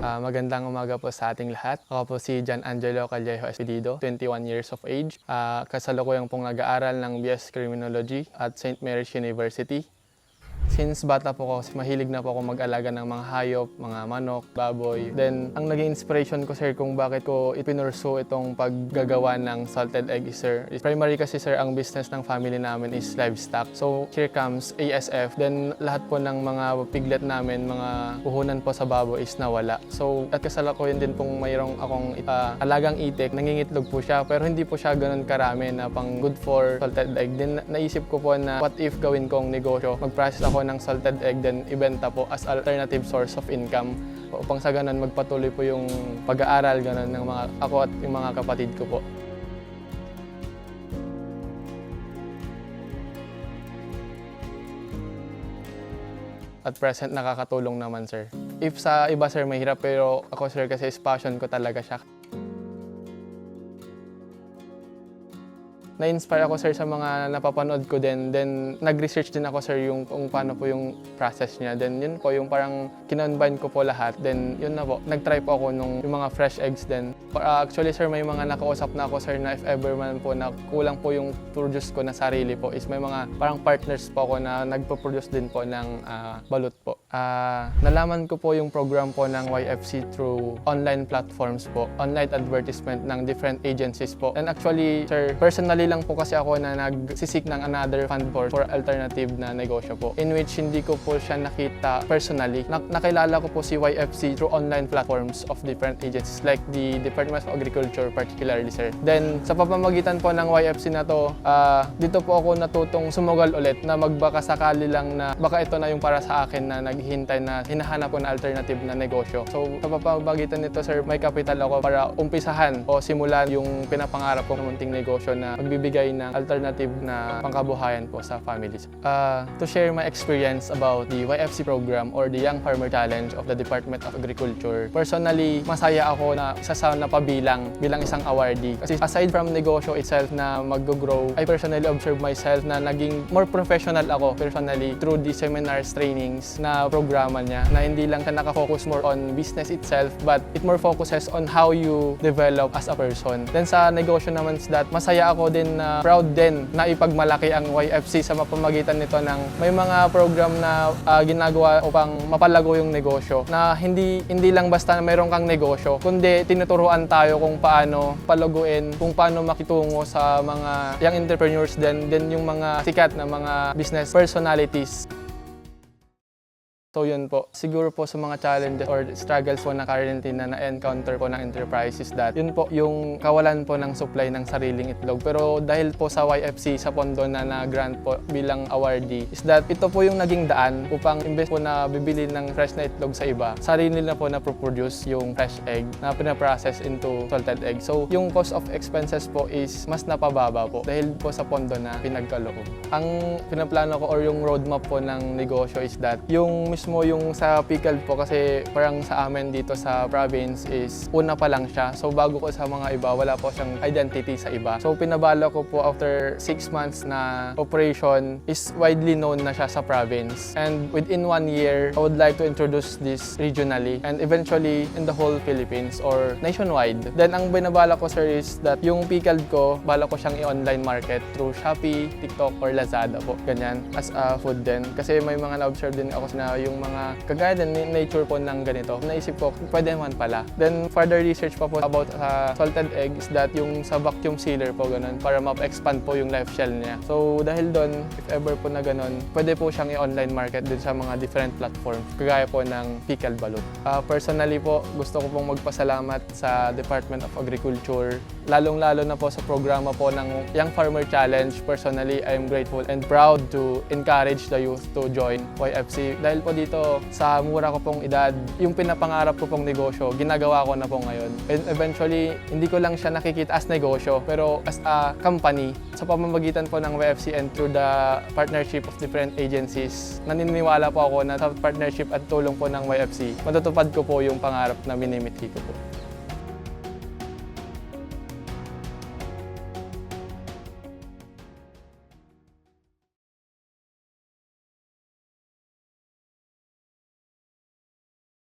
Ah, magandang umaga po sa ating lahat. Ako po si John Angelo Callejo Espedido, 21 years of age. Ah, kasalukuyang pong nag-aaral ng BS Criminology at St. Mary's University. Since bata po ako, mahilig na po ako mag-alaga ng mga hayop, mga manok, baboy. Then, ang naging inspiration ko, sir, kung bakit ko ipinursu itong paggagawa ng salted egg sir, primary kasi, sir, ang business ng family namin is livestock. So, here comes ASF. Then, lahat po ng mga piglet namin, mga puhunan po sa baboy is nawala. So, at kasalukuyan din pong mayroong akong ah, alagang itik, nangingitlog po siya, pero hindi po siya ganun karami na pang good for salted egg. Then, naisip ko po na what if gawin kong negosyo, mag-process ako ng salted egg, then ibenta po as alternative source of income upang sa ganun magpatuloy po yung pag-aaral ganun ng mga ako at yung mga kapatid ko po. At present, nakakatulong naman, sir. If sa iba, sir, mahirap, pero ako, sir, kasi is passion ko talaga siya. Na-inspire ako sir sa mga napapanood ko din. Then nag-research din ako sir yung kung paano po yung process niya. Then yun po yung parang kinonbine ko po lahat. Then yun na po, nag-try po ako nung yung mga fresh eggs din. Uh, actually sir, may mga nakausap na ako sir na if ever man po na kulang po yung produce ko na sarili po is may mga parang partners po ako na nagpo-produce din po ng ah, balut po. Ah, nalaman ko po yung program po ng YFC through online platforms po, online advertisement ng different agencies po. And actually, sir, personally lang po kasi ako na nagsisik ng another fund for, for alternative na negosyo po, in which hindi ko po siya nakita personally. Nak- nakilala ko po si YFC through online platforms of different agencies like the Department of Agriculture particularly, sir. Then, sa pamamagitan po ng YFC na to, ah, dito po ako natutong sumugal ulit na magbaka sakali lang na baka ito na yung para sa akin na naghihintay na hinahanap ko na alternative na negosyo. So, sa pamamagitan nito, sir, may capital ako para umpisahan o simulan yung pinapangarap kong munting negosyo na magbibigay ng alternative na pangkabuhayan po sa families. Ah, to share my experience about the YFC program or the Young Farmer Challenge of the Department of Agriculture, personally, masaya ako na isa sa napabilang bilang isang awardee. Kasi aside from negosyo itself na mag-grow, I personally observe myself na naging more professional ako personally through the seminars, trainings na programa niya na hindi lang siya nakafocus more on business itself but it more focuses on how you develop as a person. Then sa negosyo naman is that masaya ako din na proud din na ipagmalaki ang YFC sa mapamagitan nito ng may mga program na ah, ginagawa upang mapalago yung negosyo na hindi hindi lang basta na mayroon kang negosyo kundi tinuturuan tayo kung paano palaguin kung paano makitungo sa mga young entrepreneurs din din yung mga sikat na mga business personalities So yun po, siguro po sa mga challenges or struggles po na currently na na-encounter po ng enterprises that yun po yung kawalan po ng supply ng sariling itlog. Pero dahil po sa YFC, sa pondo na na-grant po bilang awardee, is that ito po yung naging daan upang imbes po na bibili ng fresh na itlog sa iba, sarili na po na produce yung fresh egg na pinaprocess into salted egg. So yung cost of expenses po is mas napababa po dahil po sa pondo na pinagkaloob. Ang pinaplano ko or yung roadmap po ng negosyo is that yung mismo yung sa pickled po kasi parang sa amin dito sa province is una pa lang siya. So bago ko sa mga iba, wala po siyang identity sa iba. So pinabala ko po after 6 months na operation is widely known na siya sa province. And within one year, I would like to introduce this regionally and eventually in the whole Philippines or nationwide. Then ang binabala ko sir is that yung pickled ko, bala ko siyang i-online market through Shopee, TikTok or Lazada po. Ganyan as a food din. Kasi may mga na-observe din ako na yung mga kagaya din nature po ng ganito. Naisip ko, pwede naman pala. Then further research pa po about sa salted egg is that yung sa vacuum sealer po ganun para ma-expand po yung life shell niya. So dahil doon, if ever po na ganun, pwede po siyang i-online market din sa mga different platforms. Kagaya po ng pickled balut. Ah, personally po, gusto ko pong magpasalamat sa Department of Agriculture. Lalong-lalo na po sa programa po ng Young Farmer Challenge. Personally, I am grateful and proud to encourage the youth to join YFC. Dahil po dito, sa mura ko pong edad, yung pinapangarap ko pong negosyo, ginagawa ko na po ngayon. And eventually, hindi ko lang siya nakikita as negosyo, pero as a company, sa pamamagitan po ng YFC and through the partnership of different agencies, naniniwala po ako na sa partnership at tulong po ng YFC, matutupad ko po yung pangarap na minimithi ko po.